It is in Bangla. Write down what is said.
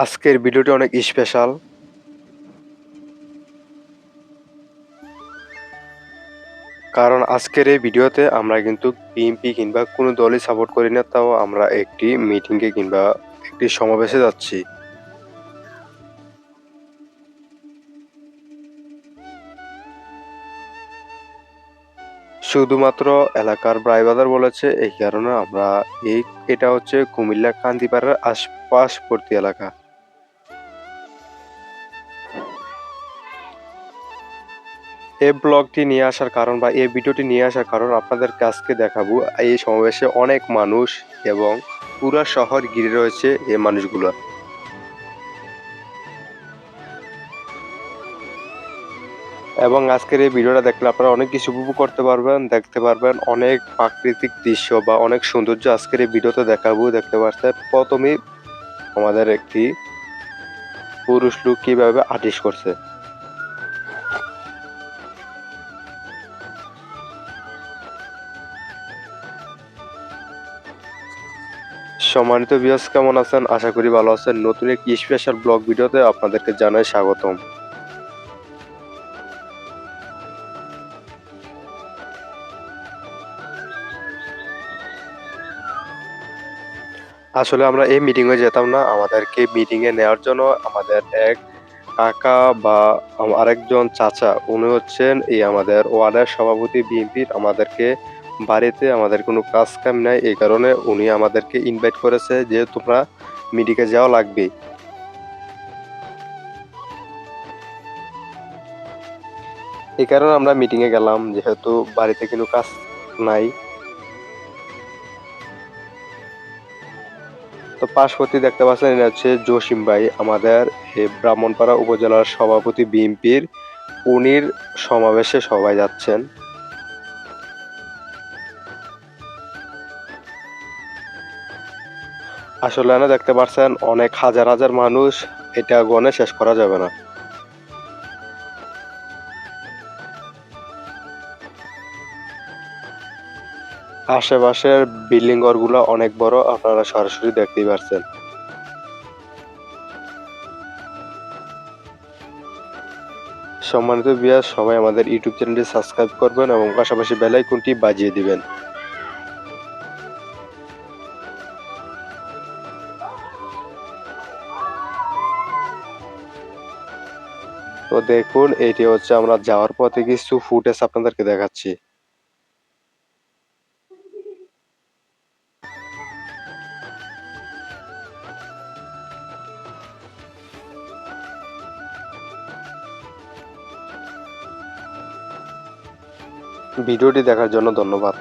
আজকের ভিডিওটি অনেক স্পেশাল কারণ আজকের এই ভিডিওতে আমরা কিন্তু বিএনপি কিংবা কোনো দলই সাপোর্ট করি না, তাও আমরা একটি মিটিংয়ে কিংবা একটি সমাবেশে যাচ্ছি। শুধুমাত্র এলাকার ব্রাইবাদার বলেছে, এই কারণে আমরা এই, এটা হচ্ছে কুমিল্লা কান্দিপাড়ার আশপাশবর্তী এলাকা। এই ব্লগটি নিয়ে আসার কারণ বা এই ভিডিওটি নিয়ে আসার কারণ আপনাদের কাছকে দেখাবো। এই সমাবেশে অনেক মানুষ এবং পুরো শহর ঘিরে রয়েছে এই মানুষগুলো। এবং আজকের এই ভিডিওটা দেখলে আপনারা অনেক কিছু উপভোগ করতে পারবেন, দেখতে পারবেন। অনেক প্রাকৃতিক দৃশ্য বা অনেক সৌন্দর্য আজকের এই ভিডিওতে দেখাবো, দেখতে পাচ্ছেন প্রথমেই আমাদের একটি পুরুষ লোক কীভাবে আর্টিস্ট করছে। সম্মানিত বিয়াস কেমন আছেন? আশা করি ভালো আছেন। নতুন একটি স্পেশাল ব্লগ ভিডিওতে আপনাদেরকে জানাই স্বাগতম। আসলে আমরা এই মিটিংয়ে যেতাম না। আমাদেরকে মিটিংয়ে নেওয়ার জন্য আমাদের এক কাকা বা আরেকজন চাচা, উনি হচ্ছেন এই আমাদের ওয়ার্ডের সভাপতি বিএনপির, আমাদেরকে বাড়িতে আমাদের কোনো কাজ কাম নাই, এই কারণে উনি আমাদেরকে ইনভাইট করেছে যে তোমরা মিটিংয়ে যাওয়া লাগবে। এই কারণে আমরা মিটিংয়ে গেলাম, যেহেতু বাড়িতে কোনো কাজ নাই। তো পাশবর্তী দেখতে পাচ্ছেন এটা হচ্ছে জসিম ভাই, আমাদের ব্রাহ্মণপাড়া উপজেলার সভাপতি বিএনপির, উনির সমাবেশে সবাই যাচ্ছেন। আসলে না, দেখতে পাচ্ছেন অনেক হাজার হাজার মানুষ এটা গনে শেষ করা যাবে না। আশেপাশের বিল্ডিং ঘরগুলো অনেক বড়, আপনারা সরাসরি দেখতেই পাচ্ছেন সম্মানিত বিয়াস সবাই আমাদের ইউটিউব চ্যানেলটি সাবস্ক্রাইব করবেন এবং পাশাপাশি বেল আইকনটি বাজিয়ে দিবেন। তো দেখুন, এটি হচ্ছে আমরা যাওয়ার পথে কিছু ফুটেজ আপনাদেরকে দেখাচ্ছি। ভিডিওটি দেখার জন্য ধন্যবাদ।